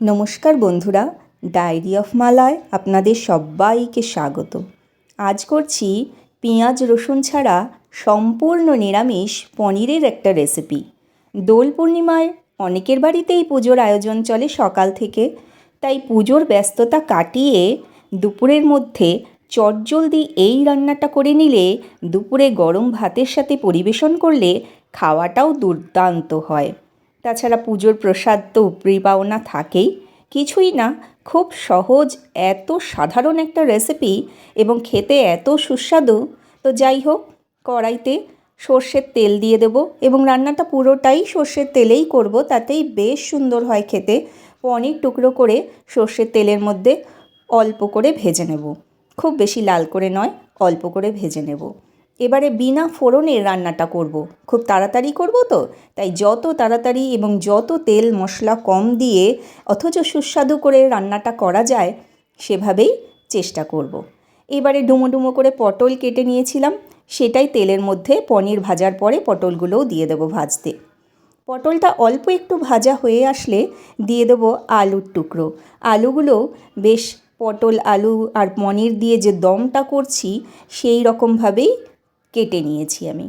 নমস্কার বন্ধুরা, diary of মালায় আপনাদের সবাইকে স্বাগত। আজ করছি পেঁয়াজ রসুন ছাড়া সম্পূর্ণ নিরামিষ পনিরের একটা রেসিপি। দোল পূর্ণিমায় অনেকের বাড়িতেই পুজোর আয়োজন চলে সকাল থেকে, তাই পুজোর ব্যস্ততা কাটিয়ে দুপুরের মধ্যে চটজলদি এই রান্নাটা করে নিলে দুপুরে গরম ভাতের সাথে পরিবেশন করলে খাওয়াটাও দুর্দান্ত হয়। তাছাড়া পুজোর প্রসাদ তো উপরি পাওনা থাকেই। কিছুই না, খুব সহজ, এত সাধারণ একটা রেসিপি এবং খেতে এত সুস্বাদু। তো যাই হোক, কড়াইতে সর্ষের তেল দিয়ে দেব এবং রান্নাটা পুরোটাই সর্ষের তেলেই করব, তাতেই বেশ সুন্দর হয় খেতে। পনির টুকরো করে সর্ষের তেলের মধ্যে অল্প করে ভেজে নেব। খুব বেশি লাল করে নয়, অল্প করে ভেজে নেব। এবারে বিনা ফোড়নে রান্নাটা করব। খুব তাড়াতাড়ি করব তো তাই যত তাড়াতাড়ি এবং যত তেল মশলা কম দিয়ে অথচ সুস্বাদু করে রান্নাটা করা যায়, সেভাবেই চেষ্টা করব। এবারে ডুমো ডুমো করে পটল কেটে নিয়েছিলাম, সেটাই তেলের মধ্যে পনির ভাজার পরে পটলগুলোও দিয়ে দেবো ভাজতে পটলটা অল্প একটু ভাজা হয়ে আসলে দিয়ে দেবো আলুর টুকরো আলুগুলো বেশ পটল, আলু আর পনির দিয়ে যে দমটা করছি, সেই রকমভাবেই কেটে নিয়েছি আমি।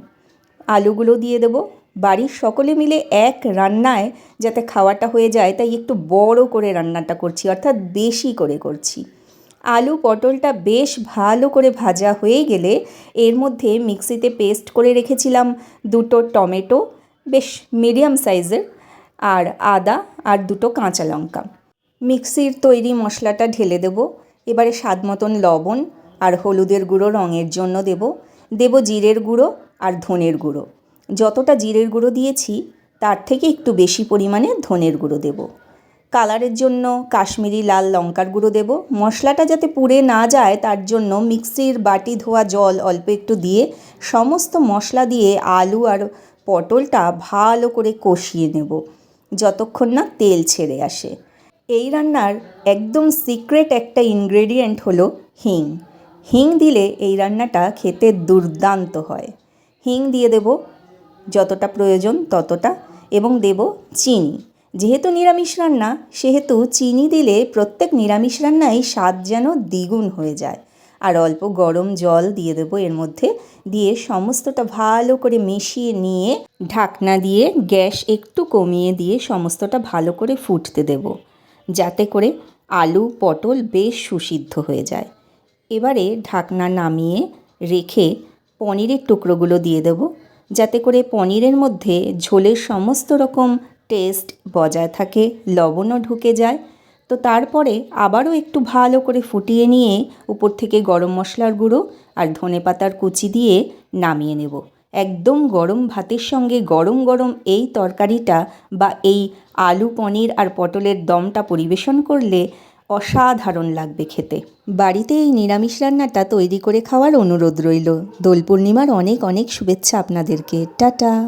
আলুগুলো দিয়ে দেবো। বাড়ির সকলে মিলে এক রান্নায় যাতে খাওয়াটা হয়ে যায়, তাই একটু বড় করে রান্নাটা করছি, অর্থাৎ বেশি করে করছি। আলু পটলটা বেশ ভালো করে ভাজা হয়ে গেলে এর মধ্যে মিক্সিতে পেস্ট করে রেখেছিলাম দুটো টমেটো, বেশ মিডিয়াম সাইজের, আর আদা আর দুটো কাঁচা লঙ্কা। মিক্সির তৈরি মশলাটা ঢেলে দেব। এবারে স্বাদ মতন লবণ আর হলুদের গুঁড়ো রঙের জন্য দেব। দেব জিরের গুঁড়ো আর ধনের গুঁড়ো। যতটা জিরের গুঁড়ো দিয়েছি, তার থেকে একটু বেশি পরিমাণে ধনের গুঁড়ো দেব। কালারের জন্য কাশ্মীরি লাল লঙ্কার গুঁড়ো দেব। মশলাটা যাতে পুড়ে না যায়, তার জন্য মিক্সির বাটি ধোয়া জল অল্প একটু দিয়ে সমস্ত মশলা দিয়ে আলু আর পটলটা ভালো করে কষিয়ে নেব, যতক্ষণ না তেল ছেড়ে আসে। এই রান্নার একদম সিক্রেট একটা ইনগ্রেডিয়েন্ট হলো হিং। হিং দিলে এই রান্নাটা খেতে দুর্দান্ত হয়। হিং দিয়ে দেব যতটা প্রয়োজন ততটা এবং দেব চিনি। যেহেতু নিরামিষ রান্না, সেহেতু চিনি দিলে প্রত্যেক নিরামিষ রান্নায় স্বাদ যেন দ্বিগুণ হয়ে যায়। আর অল্প গরম জল দিয়ে দেবো এর মধ্যে। দিয়ে সমস্তটা ভালো করে মিশিয়ে নিয়ে ঢাকনা দিয়ে গ্যাস একটু কমিয়ে দিয়ে সমস্তটা ভালো করে ফুটতে দেব। যাতে করে আলু, পটল বেশ সুসিদ্ধ হয়ে যায়। এবারে ঢাকনা নামিয়ে রেখে পনিরের টুকরোগুলো দিয়ে দেবো। যাতে করে পনিরের মধ্যে ঝোলের সমস্ত রকম টেস্ট বজায় থাকে, লবণও ঢুকে যায়। তো তারপরে আবারও একটু ভালো করে ফুটিয়ে নিয়ে উপর থেকে গরম মশলার গুঁড়ো আর ধনে পাতার কুচি দিয়ে নামিয়ে নেব। একদম গরম ভাতের সঙ্গে গরম গরম এই তরকারিটা বা এই আলু, পনির আর পটলের দমটা পরিবেশন করলে অসাধারণ লাগবে খেতে। বাড়িতে এই নিরামিষ রান্নাটা তৈরি করে খাওয়ার অনুরোধ রইল। দোল পূর্ণিমার অনেক অনেক শুভেচ্ছা আপনাদেরকে। টাটা।